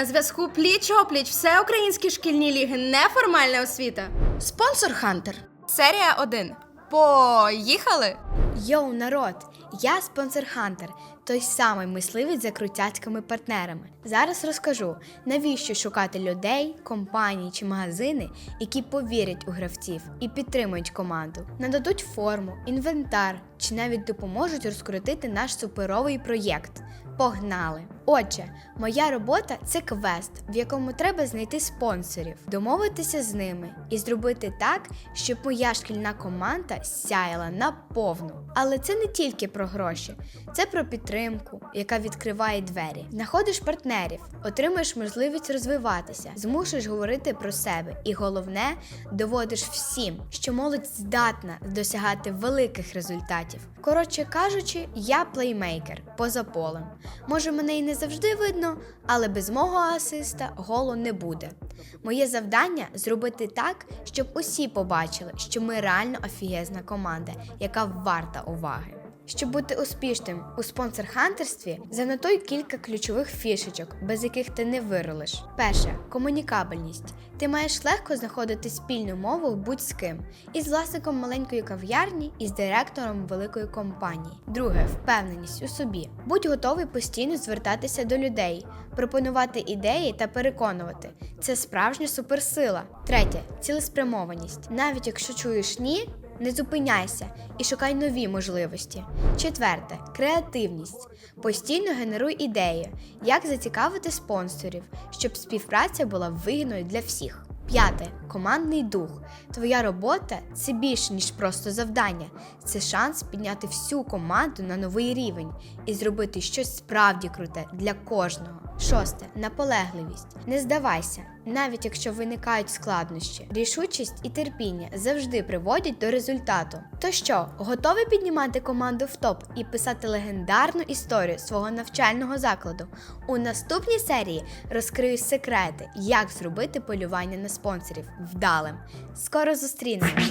На зв'язку пліч опліч всеукраїнські шкільні ліги, неформальна освіта. Спонсор Хантер. Серія 1. Поїхали! Йоу, народ! Я спонсор Хантер, той самий мисливець за крутяцькими партнерами. Зараз розкажу, навіщо шукати людей, компанії чи магазини, які повірять у гравців і підтримують команду, нададуть форму, інвентар чи навіть допоможуть розкрутити наш суперовий проєкт. Погнали! Отже, моя робота це квест, в якому треба знайти спонсорів, домовитися з ними і зробити так, щоб моя шкільна команда сяяла наповну. Але це не тільки про гроші, це про підтримку, яка відкриває двері. Знаходиш партнерів, отримуєш можливість розвиватися, змушуєш говорити про себе, і головне, доводиш всім, що молодь здатна досягати великих результатів. Коротше кажучи, я плеймейкер поза полем. Може, мене і не завжди видно, але без мого асиста голу не буде. Моє завдання зробити так, щоб усі побачили, що ми реально офігезна команда, яка варта уваги. Щоб бути успішним у спонсор-хантерстві, занотуй кілька ключових фішечок, без яких ти не виролиш. Перше комунікабельність. Ти маєш легко знаходити спільну мову будь з ким, із власником маленької кав'ярні, і з директором великої компанії. Друге впевненість у собі. Будь готовий постійно звертатися до людей, пропонувати ідеї та переконувати. Це справжня суперсила. Третє цілеспрямованість. Навіть якщо чуєш ні. Не зупиняйся і шукай нові можливості. Четверте креативність. Постійно генеруй ідеї, як зацікавити спонсорів, щоб співпраця була вигідною для всіх. П'яте командний дух. Твоя робота це більше, ніж просто завдання. Це шанс підняти всю команду на новий рівень і зробити щось справді круте для кожного. Шосте наполегливість. Не здавайся, навіть якщо виникають складнощі. Рішучість і терпіння завжди приводять до результату. То що, готові піднімати команду в топ і писати легендарну історію свого навчального закладу? У наступній серії розкрию секрети, як зробити полювання на спонсорів вдалим. Скоро зустрінемось!